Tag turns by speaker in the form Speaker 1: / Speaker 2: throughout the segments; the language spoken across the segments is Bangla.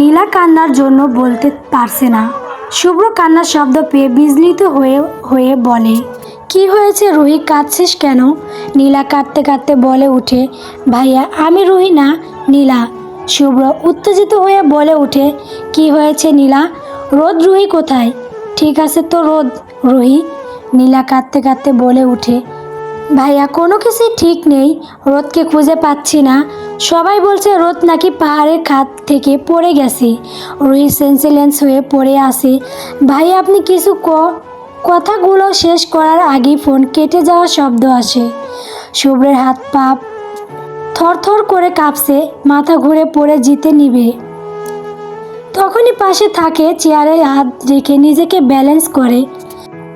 Speaker 1: নীলা কান্নার জন্য বলতে পারছে না। শুভ্র কান্নার শব্দ পেয়ে বিজলিত হয়ে হয়ে বলে, কি হয়েছে রুহি, কাঁদছিস কেন? নীলা কাঁদতে কাঁদতে বলে উঠে, ভাইয়া, আমি রুহি না, নীলা। শুভ্র উত্তেজিত হয়ে বলে উঠে, কি হয়েছে নীলা? রোদ রুহি কোথায়? ঠিক আছে তো রোদ রুহি। নীলা কাঁদতে কাঁদতে বলে উঠে ভাইয়া, কোনো কিছুই ঠিক নেই। রোদকে খুঁজে পাচ্ছি না। সবাই বলছে রোদ নাকি পাহাড়ের খাত থেকে পড়ে গেছে। রুহি সেন্সিলেন্স হয়ে পড়ে আসে ভাই, আপনি কিছু ক, কথাগুলো শেষ করার আগেই ফোন কেটে যাওয়ার শব্দ আসে। শুভ্রের হাত পা থরথর করে কাঁপছে, মাথা ঘুরে পড়ে জিতে নিবে। তখনই পাশে থাকে চেয়ারে হাত রেখে নিজেকে ব্যালেন্স করে।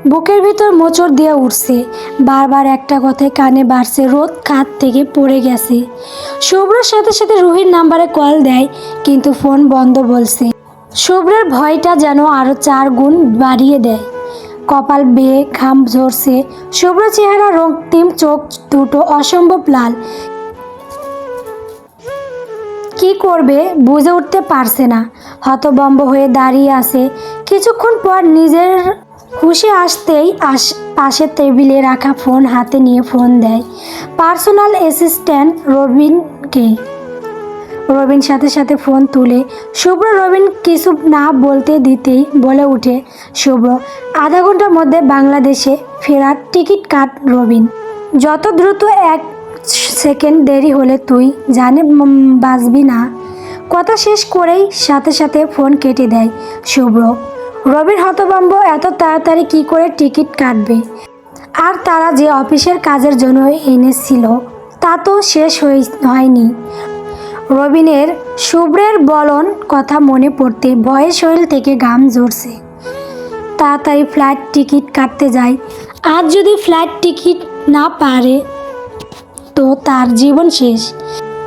Speaker 1: বুকের ভিতর মোচড় দিয়ে উঠছে। বারবার একটা কথায় কানে বাড়ছে, রোদ খাত থেকে পড়ে গেছে। শুভ্রর সাথে সাথে রুহির নাম্বারে কল দেয়, কিন্তু ফোন বন্ধ বলছে। শুভ্রের ভয়টা যেন আরও চার গুণ বাড়িয়ে দেয়। কপাল বেয়ে ঘাম ঝরছে, শুভ্র চেহারা রক্তিম, চোখ দুটো অসম্ভব লাল। কি করবে বুঝে উঠতে পারছে না। হতবম্ব হয়ে দাঁড়িয়ে আছে। কিছুক্ষণ পর নিজের হুশে আসতেই আস, পাশের টেবিলে রাখা ফোন হাতে নিয়ে ফোন দেয়। Personal assistant রবিনকে। রবিন সাথে সাথে ফোন তুলে, শুভ্র রবিন, কিছু না বলতে দিতেই বলে উঠে, শুভ্র, আধা ঘণ্টার মধ্যে বাংলাদেশে ফেরার টিকিট কাট রবিন। যত দ্রুত এক সেকেন্ড দেরি হলে তুই জানে বাঁচবি না। কথা শেষ করেই সাথে সাথে ফোন কেটে দেয়, শুভ্র রবির হতভম্ব এত তাড়াতাড়ি কি করে টিকিট কাটবে? আর তারা যে অফিসের কাজের জন্য এনেছিল, তা তো শেষ হয়ে হয়নি। রবিনের শুভ্রের বলন কথা মনে পড়তে ভয়ে শরীর থেকে গাম ঝরছে। তাড়াতাড়ি ফ্লাইট টিকিট কাটতে যায় আর যদি ফ্লাইট টিকিট না পারে, তো তার জীবন শেষ।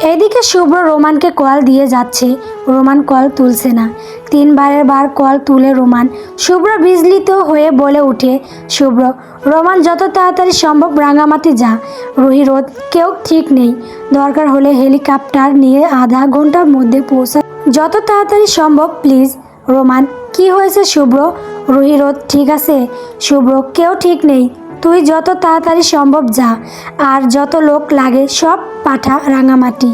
Speaker 1: এদিকে শুভ্র রোমানকে কল দিয়ে যাচ্ছে। রোমান কল তুলছে না। তিনবারের বার কল তুলে রোমান। শুভ্র বিজলিত হয়ে বলে উঠে শুভ্র, রোমান যত তাড়াতাড়ি সম্ভব রাঙামাটি যা। রুহি রোদ, কেউ ঠিক নেই। দরকার হলে হেলিকপ্টার নিয়ে আধা ঘণ্টার মধ্যে পৌঁছা। যত তাড়াতাড়ি সম্ভব, প্লিজ। রোমান, কি হয়েছে শুভ্র? রুহি রোদ, ঠিক আছে? শুভ্র কেউ ঠিক নেই। তুই যত তাড়াতাড়ি সম্ভব যা, আর যত লোক লাগে সব পাঠা রাঙামাটি।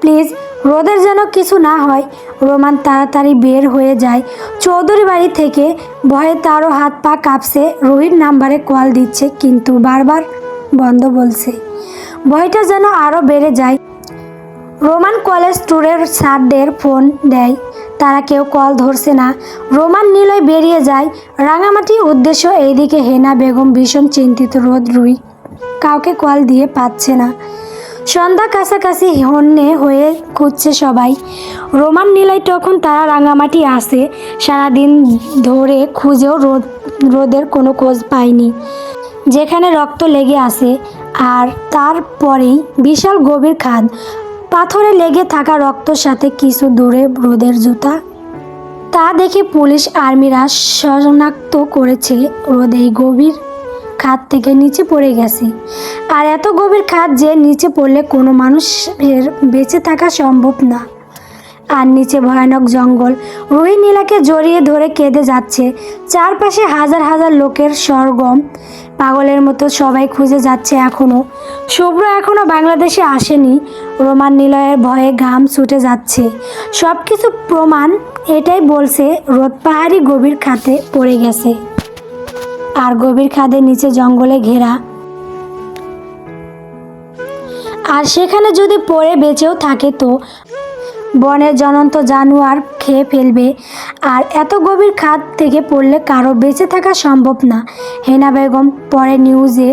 Speaker 1: প্লিজ, রোদের যেন কিছু না হয়, রোমান তাড়াতাড়ি বের হয়ে যায়। চৌধুরী বাড়ি থেকে ভয়ে তারও হাত পা কাঁপছে রোহিত নাম্বারে কল দিচ্ছে, কিন্তু বারবার বন্ধ বলছে। ভয়টা যেন আরও বেড়ে যায় রোমান কলেজ ট্যুরের স্যারদের ফোন দেয়। তারা কেউ কল ধরছে না। রোমান নিলয় বেরিয়ে যায়। রাঙামাটি উদ্দেশ্য এইদিকে হেনা বেগম ভীষণ চিন্তিত রোদ রুই কাউকে কল দিয়ে পাচ্ছে না। সন্ধ্যা কাছাকাছি হন্যে হয়ে খুঁজছে সবাই। রোমান নিলয় তখন তারা রাঙামাটি আসে। সারাদিন ধরে খুঁজেও রোদ, রোদের কোনো খোঁজ পায়নি। যেখানে রক্ত লেগে আসে আর তারপরেই বিশাল গভীর খাদ। পাথরে লেগে থাকা রক্তর সাথে কিছু দূরে রোদের জুতা। তা দেখে পুলিশ আর্মিরা শনাক্ত করেছে। রোদ এই গভীর খাদ থেকে নিচে পড়ে গেছে। আর এত গভীর খাদ যে নিচে পড়লে কোনো মানুষের বেঁচে থাকা সম্ভব না। আর নিচে ভয়ানক জঙ্গল রুহি নীলাকে জড়িয়ে ধরে কেঁদে যাচ্ছে। চারপাশে হাজার হাজার লোকের সরগম পাগলের মতো সবাই খুঁজে যাচ্ছে এখনও শুভ্র এখনও বাংলাদেশে আসেনি। রোমান নিলয়ের ভয়ে ঘাম ছুটে যাচ্ছে। সব কিছু প্রমাণ, এটাই বলছে, রোদ পাহাড়ি গভীর খাতে পড়ে গেছে। আর গভীর খাদের নিচে জঙ্গলে ঘেরা। আর সেখানে যদি পড়ে বেঁচেও থাকে তো? বনের জনন্ত জানোয়ার খেয়ে ফেলবে। আর এত গভীর খাদ থেকে পড়লে কারও বেঁচে থাকা সম্ভব না। হেনা বেগম পরে নিউজে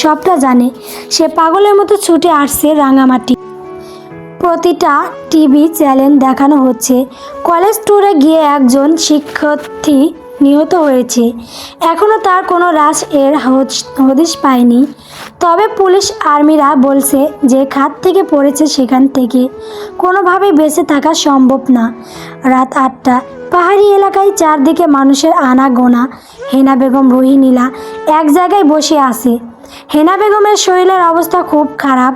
Speaker 1: সবটা জানে। সে পাগলের মতো ছুটে আসছে রাঙামাটি। প্রতিটা টিভি চ্যানেল দেখানো হচ্ছে। কলেজ ট্যুরে গিয়ে একজন শিক্ষার্থী নিহত হয়েছে। এখনও তার কোনো রাশ এর হদিশ পায়নি। তবে পুলিশ আর্মিরা বলছে যে খাত থেকে পড়েছে সেখান থেকে। কোনোভাবে বেঁচে থাকা সম্ভব না। রাত আটটা। পাহাড়ি এলাকায় চারদিকে মানুষের আনাগোনা। হেনা বেগম, রোহিনীলা এক জায়গায় বসে আছে। হেনা বেগমের শরীরের অবস্থা খুব খারাপ।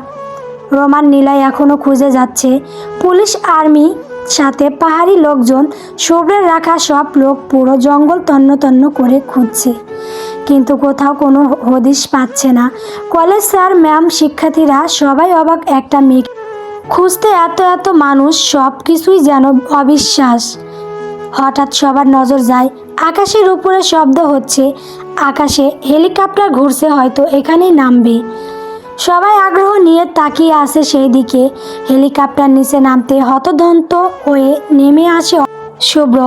Speaker 1: রোমান নীলাই এখনও খুঁজে যাচ্ছে। পুলিশ আর্মি সাথে পাহাড়ি লোকজন শুভ্রের রাখা সব লোক পুরো জঙ্গল তন্ন তন্ন করে খুঁজছে। কিন্তু কোথাও কোনো হদিশ পাচ্ছে না। কলেজ স্যার, ম্যাম, শিক্ষার্থীরা সবাই অবাক একটা মেয়ে খুঁজতে এত এত মানুষ সব কিছুই যেন অবিশ্বাস। হঠাৎ সবার নজর যায়, আকাশের উপরে শব্দ হচ্ছে। আকাশে হেলিকপ্টার ঘুরছে হয়তো এখানেই নামবে। সবাই আগ্রহ নিয়ে তাকিয়ে আসে সেই দিকে হেলিকপ্টার নিচে নামতে হতদন্ত হয়ে নেমে আসে শুভ্র।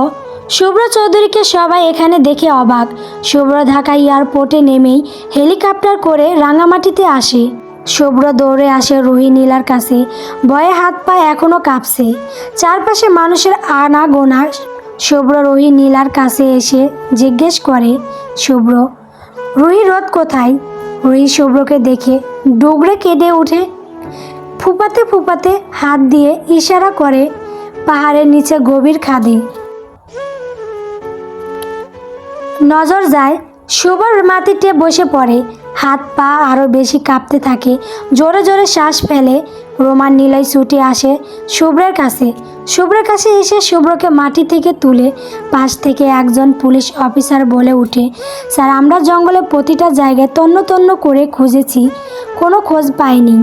Speaker 1: শুভ্র চৌধুরীকে সবাই এখানে দেখে অবাক। শুভ্র ঢাকা এয়ারপোর্টে নেমেই হেলিকপ্টার করে রাঙামাটিতে আসে। শুভ্র দৌড়ে আসে রুহি নীলার কাছে। ভয়ে হাত পা এখনও কাঁপছে। চারপাশে মানুষের আনা গোনা। শুভ্র রুহি নীলার কাছে এসে জিজ্ঞেস করে, শুভ্র, রুহি রোদ কোথায়? রুহি শুভ্রকে দেখে ডুগরে কেঁদে উঠে। ফুপাতে ফুপাতে হাত দিয়ে ইশারা করে পাহাড়ের নিচে গভীর খাদে। নজর যায় শুভর মাটিতে বসে পড়ে, হাত পা আরও বেশি কাঁপতে থাকে, জোরে জোরে শ্বাস ফেলে, রোমান নীলয় ছুটে আসে শুভ্রের কাছে। শুভ্রের কাছে এসে শুভ্রকে মাটি থেকে তুলে পাশ থেকে একজন পুলিশ অফিসার বলে উঠে, স্যার, আমরা জঙ্গলে প্রতিটা জায়গায় তন্ন তন্ন করে খুঁজেছি, কোনো খোঁজ পাইনি।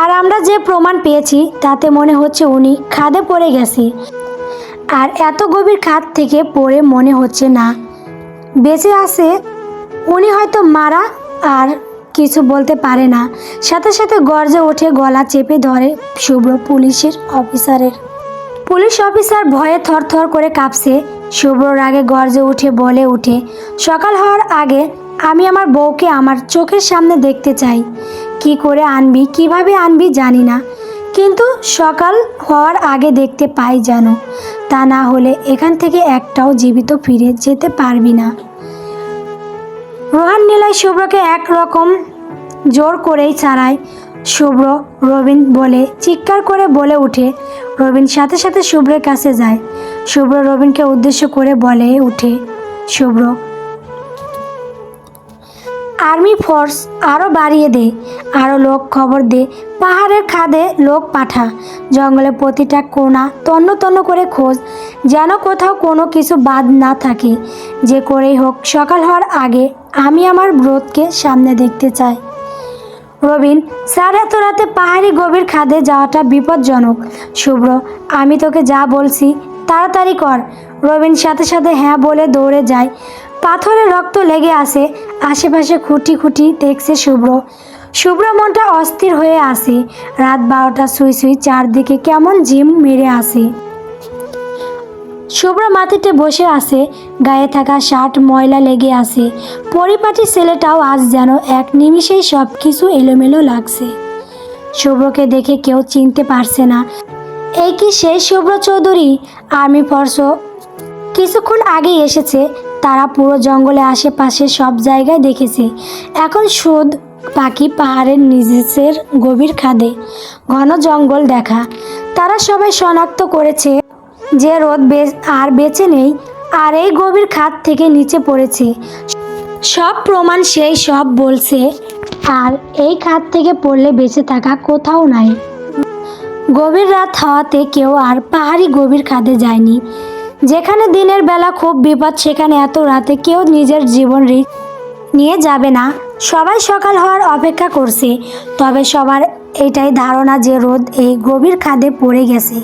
Speaker 1: আর আমরা যে প্রমাণ পেয়েছি, তাতে মনে হচ্ছে উনি খাদে পড়ে গেছে। আর এত গভীর খাদ থেকে পড়ে মনে হচ্ছে না। বেঁচে আছে, উনি হয়তো মারা আর কিছু বলতে পারে না। সাথে সাথে গর্জে ওঠে, গলা চেপে ধরে শুভ্র পুলিশের অফিসারের। পুলিশ অফিসার ভয়ে থরথর করে কাঁপছে। শুভ্রর আগে গর্জে উঠে, বলে উঠে, সকাল হওয়ার আগে আমি আমার বউকে আমার চোখের সামনে দেখতে চাই। কি করে আনবি, কীভাবে আনবি জানি না। কিন্তু সকাল হওয়ার আগে দেখতে পাই যেন তা না হলে এখান থেকে একটাও জীবিত ফিরে যেতে পারবি না। রোহান নীলায় শুভ্রকে একরকম জোর করেই ছাড়ায়। শুভ্র রবীন বলে চিৎকার করে বলে উঠে। রবিন সাথে সাথে শুভ্রের কাছে যায়। শুভ্র রবীনকে উদ্দেশ্য করে বলে উঠে। শুভ্র আর্মি ফোর্স আরও বাড়িয়ে দে আরও লোক খবর দে পাহাড়ের খাদে লোক পাঠা, জঙ্গলে প্রতিটা কোনা তন্ন তন্ন করে খোঁজ, যেন কোথাও কোনো কিছু বাদ না থাকে। যে করেই হোক, সকাল হওয়ার আগে আমি আমার ব্রতকে সামনে দেখতে চাই। রবিন, স্যার এত রাতে পাহাড়ি গভীর খাদে যাওয়াটা বিপজ্জনক। শুভ্র, আমি তোকে যা বলছি, তাড়াতাড়ি কর। রবিন সাথে সাথে হ্যাঁ বলে দৌড়ে যায়। পাথরে রক্ত লেগে আসে আশেপাশে খুঁটি খুঁটি দেখছে শুভ্র। শুভ্র মনটা অস্থির হয়ে আসে রাত বারোটা সুই সুই চারদিকে কেমন জিম মেরে আসে শুভ্র মাটিতে বসে আছে, গায়ে থাকা শার্ট ময়লা লেগে আছে। পরিপাটি ছেলেটাও আজ যেন এক নিমিষেই সব কিছু এলোমেলো লাগছে। শুভ্রকে দেখে কেউ চিনতে পারছে না, এই কি সেই শুভ্র চৌধুরী? আর্মি ফোর্স, কিছুক্ষণ আগেই এসেছে তারা পুরো জঙ্গলে আশেপাশে সব জায়গায় দেখেছে। এখন সুদ পাখি পাহাড়ের নিজের গভীর খাদে, ঘন জঙ্গল দেখা। তারা সবাই শনাক্ত করেছে যে রোদ আর বেঁচে নেই, আর এই গভীর খাদ থেকে নিচে পড়েছে। সব প্রমাণ সেই সব বলছে, আর এই খাদ থেকে পড়লে বেঁচে থাকা কোথাও নাই। গভীর রাত হওয়াতে কেউ আর পাহাড়ি গভীর খাদে যায়নি। যেখানে দিনের বেলা খুব বিপদ, সেখানে এত রাতে কেউ নিজের জীবন রিস্ক নিয়ে যাবে না। সবাই সকাল হওয়ার অপেক্ষা করছে, তবে সবার এটাই ধারণা যে রোদ এই গভীর খাদে পড়ে গেছে।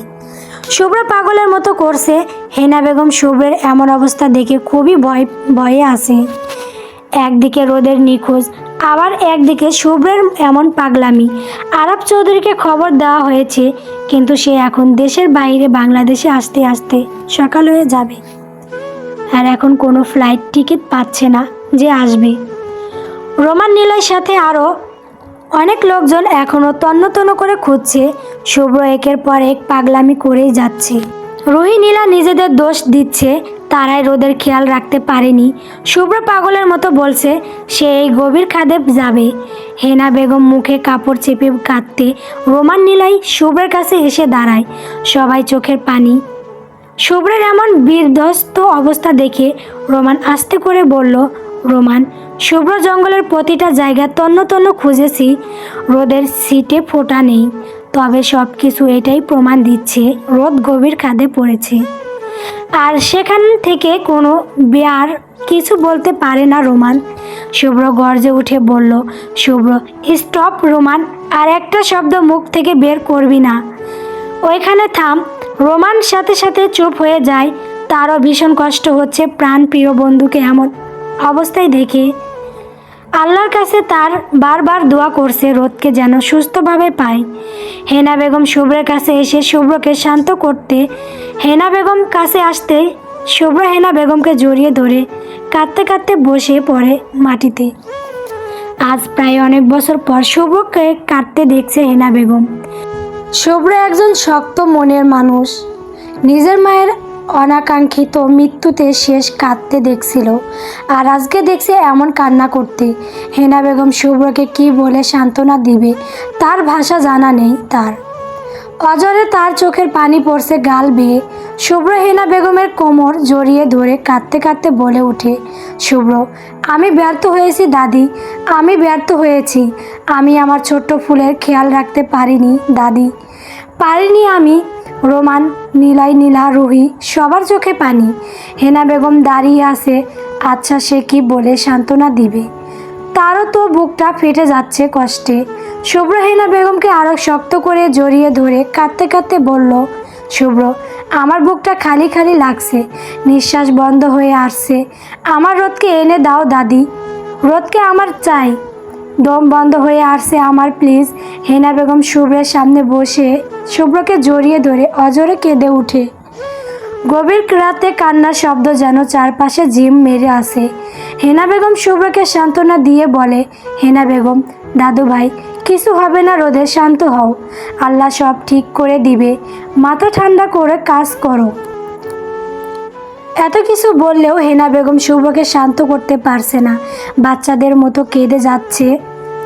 Speaker 1: শুভ্র পাগলের মতো করছে। হেনা বেগম শুভ্রের এমন অবস্থা দেখে খুবই ভয় ভয়ে আছে। একদিকে রোদের নিখোঁজ আবার একদিকে শুভ্রের এমন পাগলামি। আরব চৌধুরীকে খবর দেওয়া হয়েছে, কিন্তু সে এখন দেশের বাইরে বাংলাদেশে আসতে আসতে সকাল হয়ে যাবে। আর এখন কোনো ফ্লাইট টিকিট পাচ্ছে না যে আসবে। রোমান নীলের সাথে আরও অনেক লোকজন এখনও তন্ন করে খুঁজছে, শুভ্র একের পর এক পাগলামি করেই যাচ্ছে। রুহি নীলা নিজেদের দোষ দিচ্ছে তারাই রোদের খেয়াল রাখতে পারেনি। শুভ্র পাগলের মতো বলছে, সে এই গভীর খাদে যাবে। হেনা বেগম মুখে কাপড় চেপে কাঁদতে রোমান নীলাই শুভ্রের কাছে এসে দাঁড়ায়, সবাই চোখের পানি। শুভ্রের এমন বিধ্বস্ত অবস্থা দেখে রোমান আস্তে করে বলল, রোমান, শুভ্র জঙ্গলের প্রতিটা জায়গা তন্ন তন্ন খুঁজেছি, রোদের সিটে ফোটা নেই। তবে সব কিছু এটাই প্রমাণ দিচ্ছে, রোদ গভীর খাদে পড়েছে। আর সেখান থেকে কোনো বেয়ার কিছু বলতে পারে না রোমান। শুভ্র গর্জে উঠে বলল, শুভ্র স্টপ রোমান, আর একটা শব্দ মুখ থেকে বের করবি না। ওইখানে থাম রোমান সাথে সাথে চুপ হয়ে যায়। তারও ভীষণ কষ্ট হচ্ছে প্রাণ প্রিয় বন্ধুকে এমন অবস্থায় দেখে। আল্লাহর কাছে তার বারবার দোয়া করছে, রোদকে যেন সুস্থভাবে পায়। হেনা বেগম শুভ্রের কাছে এসে শুভ্রকে শান্ত করতে, হেনা বেগম কাছে আসতে শুভ্র হেনা বেগমকে জড়িয়ে ধরে কাঁদতে কাঁদতে বসে পড়ে মাটিতে। আজ প্রায় অনেক বছর পর শুভ্রকে কাঁদতে দেখছে হেনা বেগম। শুভ্র একজন শক্ত মনের মানুষ। নিজের মায়ের অনাকাঙ্ক্ষিত মৃত্যুতে শেষ কাঁদতে দেখছিল। আর আজকে দেখছে এমন কান্না করতে। হেনা বেগম শুভ্রকে কি বলে সান্ত্বনা দিবে, তার ভাষা জানা নেই তার। অজরে তার চোখের পানি পড়ছে গাল বেয়ে। শুভ্র হেনা বেগমের কোমর জড়িয়ে ধরে কাঁদতে কাঁদতে বলে ওঠে, শুভ্র, আমি ব্যর্থ হয়েছি দাদি, আমি ব্যর্থ হয়েছি। আমি আমার ছোট্ট ফুলের খেয়াল রাখতে পারিনি, দাদি। পারিনি আমি রোমান, নীলাই, নীলা, রুহি, সবার চোখে পানি। হেনা বেগম দাঁড়িয়ে আছে আচ্ছা সে কি বলে সান্ত্বনা দিবে? তারও তো বুকটা ফেটে যাচ্ছে কষ্টে। শুভ্র হেনা বেগমকে আরও শক্ত করে জড়িয়ে ধরে কাঁদতে কাঁদতে বলল, শুভ্র, আমার বুকটা খালি খালি লাগছে, নিঃশ্বাস বন্ধ হয়ে আসছে। আমার রোদকে এনে দাও দাদি। রোদকে আমার চাই। দম বন্ধ হয়ে আসছে আমার, প্লিজ। হেনা বেগম শুভ্রের সামনে বসে শুভ্রকে জড়িয়ে ধরে অজরে কেঁদে উঠে। গভীর রাতে কান্নার শব্দ যেন চারপাশে জিম মেরে আসে হেনা বেগম শুভ্রকে সান্ত্বনা দিয়ে বলে, হেনা বেগম, দাদু ভাই, কিছু হবে না রোদে, শান্ত হও। আল্লাহ সব ঠিক করে দিবে। মাথা ঠান্ডা করে কাজ করো। এত কিছু বললেও হেনা বেগম শুভকে শান্ত করতে পারছে না। বাচ্চাদের মতো কেঁদে যাচ্ছে।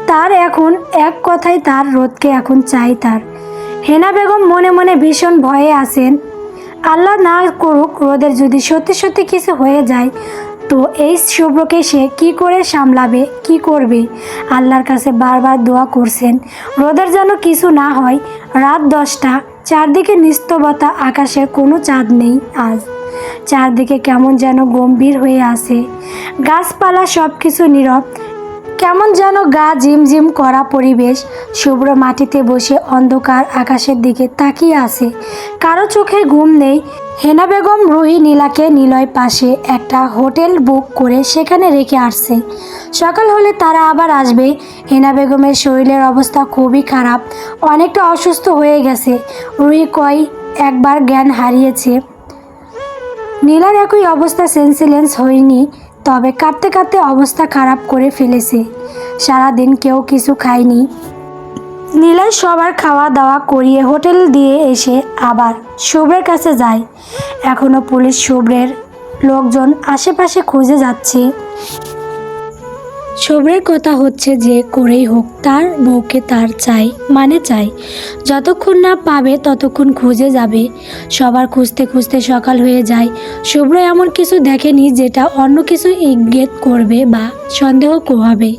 Speaker 1: তার এখন এক কথায় তার রোদকে এখন চাই তার। হেনা বেগম মনে মনে ভীষণ ভয়ে আছেন। আল্লাহ না করুক রোদের যদি সত্যি সত্যি কিছু হয়ে যায়, তো এই শুভ্রকে সে কি করে সামলাবে, কি করবে? আল্লাহর কাছে বারবার দোয়া করছেন। রোদের যেন কিছু না হয়, রাত দশটা, চারদিকে নিস্তবতা আকাশে কোনো চাঁদ নেই আজ। চারদিকে কেমন যেন গম্ভীর হয়ে আসে গাছপালা সব কিছু নীরব। কেমন যেন গা ঝিমঝিম করা পরিবেশ। শুভ্র মাটিতে বসে অন্ধকার আকাশের দিকে তাকিয়ে আছে। কারও চোখে ঘুম নেই। হেনা বেগম রুহি নীলাকে নিলয় পাশে একটা হোটেল বুক করে সেখানে রেখে আসছে। সকাল হলে তারা আবার আসবে। হেনা বেগমের শরীরের অবস্থা খুবই খারাপ। অনেকটা অসুস্থ হয়ে গেছে। রুহি কয়, একবার জ্ঞান হারিয়েছে। নীলার একই অবস্থা সেন্সিলেন্স হয়নি, তবে কাঁদতে কাঁদতে অবস্থা খারাপ করে ফেলেছে। সারাদিন কেউ কিছু খায়নি। নীলাই সবার খাওয়া দাওয়া করিয়ে হোটেল দিয়ে এসে আবার শুভ্রের কাছে যায়। এখনও পুলিশ শুভ্রের লোকজন আশেপাশে খুঁজে যাচ্ছে। শুভ্রের কথা হচ্ছে যে করেই হোক, তার বউকে তার চাই মানে চাই। যতক্ষণ না পাবে, ততক্ষণ খুঁজে যাবে। সবার খুঁজতে খুঁজতে সকাল হয়ে যায়। শুভ্র এমন কিছু দেখেনি যেটা অন্য কিছু ইঙ্গিত করবে বা সন্দেহ হবে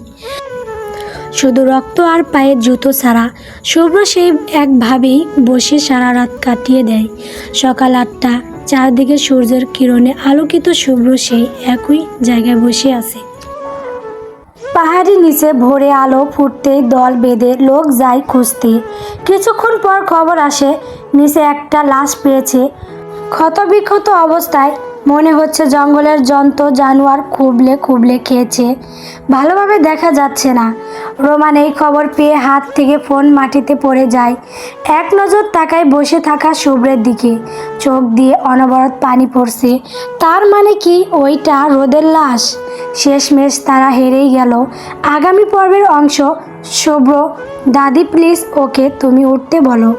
Speaker 1: শুধু রক্ত আর পায়ের জুতো ছাড়া শুভ্র সেই একভাবেই বসে সারা রাত কাটিয়ে দেয়। সকাল আটটা, চারদিকে সূর্যের কিরণে আলোকিত শুভ্র সেই একই জায়গায় বসে আছে। পাহাড়ি নিচে ভোরে আলো ফুটতেই দল বেঁধে লোক যায় খুঁজতে। কিছুক্ষণ পর খবর আসে, নিচে একটা লাশ পেয়েছে। ক্ষতবিক্ষত অবস্থায় মনে হচ্ছে জঙ্গলের জন্তু, জানোয়ার খুবলে খুবলে খেয়েছে। ভালোভাবে দেখা যাচ্ছে না। রোমান এই খবর পেয়ে হাত থেকে ফোন মাটিতে পড়ে যায়। এক নজর তাকায় বসে থাকা শুভ্রের দিকে। চোখ দিয়ে অনবরত পানি পড়ছে। তার মানে কি ওইটা রোদের লাশ? শেষমেশ তারা হেরেই গেল। আগামী পর্বের অংশ, শুভ্র, দাদি প্লিজ ওকে তুমি উঠতে বলো।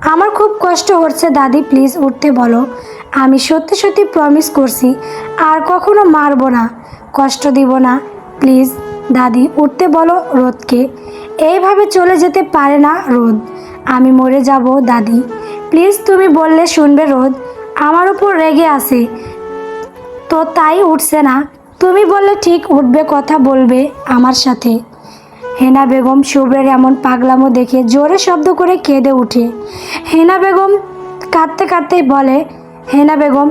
Speaker 1: আমার খুব কষ্ট হচ্ছে, দাদি প্লিজ উঠতে বলো। আমি সত্যি সত্যি প্রমিস করছি, আর কখনো মারবো না। কষ্ট দিব না। প্লিজ, দাদি, উঠতে বলো রোদকে। এইভাবে চলে যেতে পারে না রোদ। আমি মরে যাব, দাদি। প্লিজ, তুমি বললে শুনবে রোদ। আমার উপর রেগে আছে। তো তাই উঠছে না। তুমি বললে ঠিক উঠবে, কথা বলবে আমার সাথে। হেনা বেগম শুভ্রের এমন পাগলামো দেখে জোরে শব্দ করে কেঁদে উঠে। হেনা বেগম কাঁদতে কাঁদতে বলে হেনা বেগম,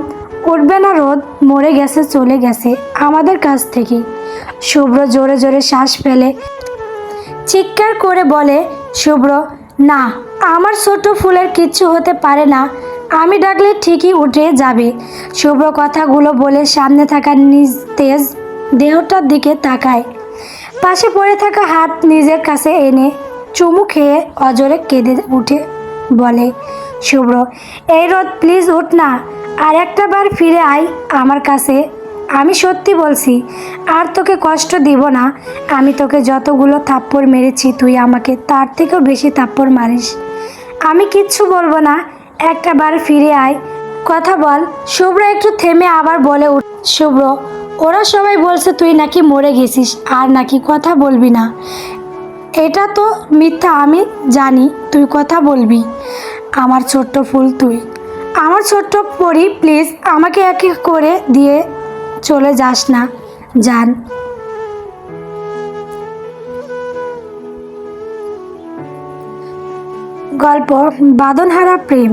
Speaker 1: উঠবে না রোদ, মরে গেছে, চলে গেছে, আমাদের কাছ থেকে। শুভ্র জোরে জোরে শ্বাস ফেলে, চিৎকার করে বলে, শুভ্র, না, আমার ছোট ফুলের কিচ্ছু হতে পারে না, আমি ডাকলে ঠিকই উঠে যাবে। শুভ্র কথাগুলো বলে সামনে থাকা নিজ তেজ দেহটার দিকে তাকায়। পাশে পড়ে থাকা হাত নিজের কাছে এনে চুমু খেয়ে অজরে কেঁদে উঠে বলে শুভ্র, এই রোদ প্লিজ উঠ না। আর একটা বার ফিরে আয় আমার কাছে। আমি সত্যি বলছি, আর তোকে কষ্ট দিব না। আমি তোকে যতগুলো থাপ্পড় মেরেছি, তুই আমাকে তার থেকেও বেশি থাপ্পড় মারিস। আমি কিচ্ছু বলব না, একটা বার ফিরে আয়। কথা বল, শুভ্র একটু থেমে আবার বলে উঠ। শুভ্র, ওরা সবাই বলছে তুই নাকি মরে গেছিস, আর নাকি কথা বলবি না। এটা তো মিথ্যা, আমি জানি, তুই কথা বলবি। আমার ছোট্ট ফুল তুই। আমার ছোট্ট পরি প্লিজ আমাকে এক করে দিয়ে চলে যাস না যান গল্প, বাদনহারা প্রেম।